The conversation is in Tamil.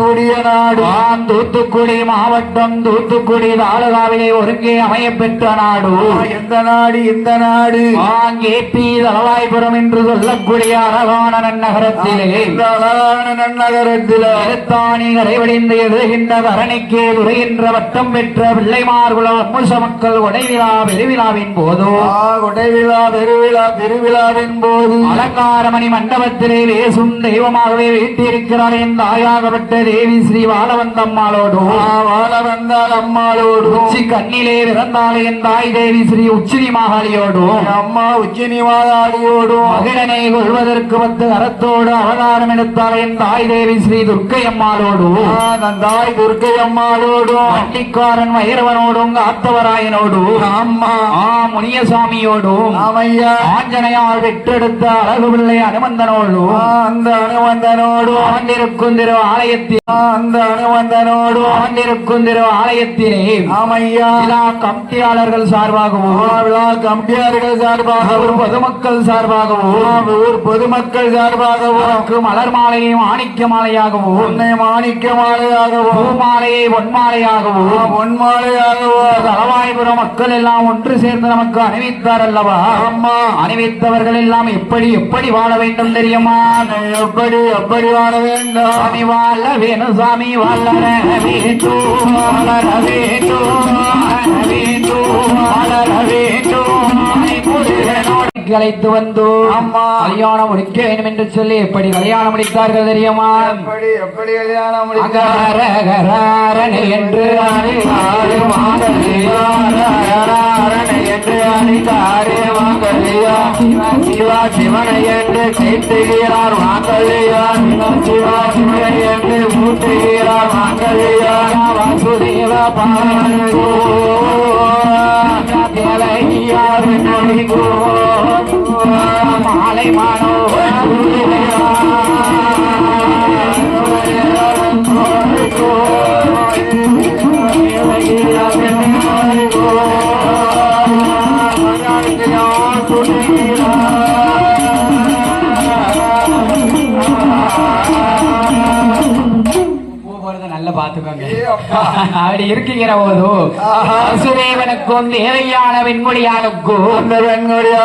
கூடிய நாடு. ஆம் தூத்துக்குடி மாவட்டம் தூத்துக்குடி தாலுகாவிலே ஒருங்கே அமையப்பெற்ற நாடு. எந்த நாடு இந்த நாடு? ஆங்கே பி தலவாய்புரம் என்று சொல்லக்கூடிய அழகான நன்னகரத்திலே அழகான நன்னகரத்தில் எழுத்தாணி கரைவடிந்து எழுகின்ற தரணிக்கே துறைகின்ற வட்டம் பெற்ற பிள்ளைமார்குல அம்முச மக்கள் உடைவிழா பெருவிழாவின் போதோ. கொடை விழா பெருவிழா திருவிழாவின் போது. அலங்காரமணி மண்டபத்திலே வேசும் தெய்வமாகவே வீட்டிருக்கிறார் என் தாயாகப்பட்ட அம்மாளோடு. உச்சி கண்ணிலே பிறந்தாலே என் தாய் தேவி ஸ்ரீ உச்சினி மாகாளியோடு. அம்மா உச்சினி மாதாடியோடும் மகிழனை கொள்வதற்கு வந்து கரத்தோடு அவதாரம் எடுத்தால் என் தாய் தேவி ஸ்ரீ துர்க்கை அம்மாளோடு. தாய் துர்க்கை அம்மாளோடும் வண்டிக்காரன் வைரவனோடும் காத்தவராயனோடு. அம்மா ஆ முனியசாமியோடும் ஆமையா. ஆஞ்சனையால் பெற்றெடுத்த அழகு பிள்ளை அனுமந்தனோடு அந்த அனுவந்தனோடும் ஆண்டிருக்கும் திரு ஆலயத்தில் அந்த அனுவந்தனோடும் ஆண்டிருக்கும் திரு ஆலயத்திலே. ஆமையா. விழா கமிட்டியாளர்கள் சார்பாகவும். விழா கம்பியார்கள் சார்பாகவும். பொதுமக்கள் சார்பாகவும். ஊர் பொதுமக்கள் சார்பாகவும். மலர் மாலையை மாணிக்க மாலையாகவும். உன்னை மாணிக்க மாலையாகவும். பூமாலையை பொன்மாலையாகவும் பொன்மாலையாகவும் தலவாய்புரம் மக்கள் எல்லாம் ஒன்று சேர்ந்து நமக்கு அணிவித்தார் அல்லவா? அம்மா அணிவித்தவர்கள் எல்லாம் எப்படி எப்படி வாழ வேண்டும் தெரியுமா? எப்படி எப்படி வாழ வேண்டும்? வாழ வேணும் சாமி வளர வேண்டும் வளர வேண்டும் வளர வேண்டும் வளர முருகனோடு அழைத்து வந்து. அம்மா. கல்யாணம் முடிக்க வேண்டும் என்று சொல்லி எப்படி கல்யாணம் முடித்தார்கள் தெரியுமா? எப்படி எப்படி கல்யாணம் அகரகராரணை என்று அழைத்தாரு என்று அணிந்தாரே வாங்கலியா சிவா சிவனை என்று சிவா சிவனை வாசுதேவ பாரோ தேவையாரு மாலை மானோ நல்லா பாத்துக்கோங்க அப்படி இருக்குங்கிற போது வசுதேவனுக்கும் தேவையான வெண்மொழியானுக்கும் பெண்களுடைய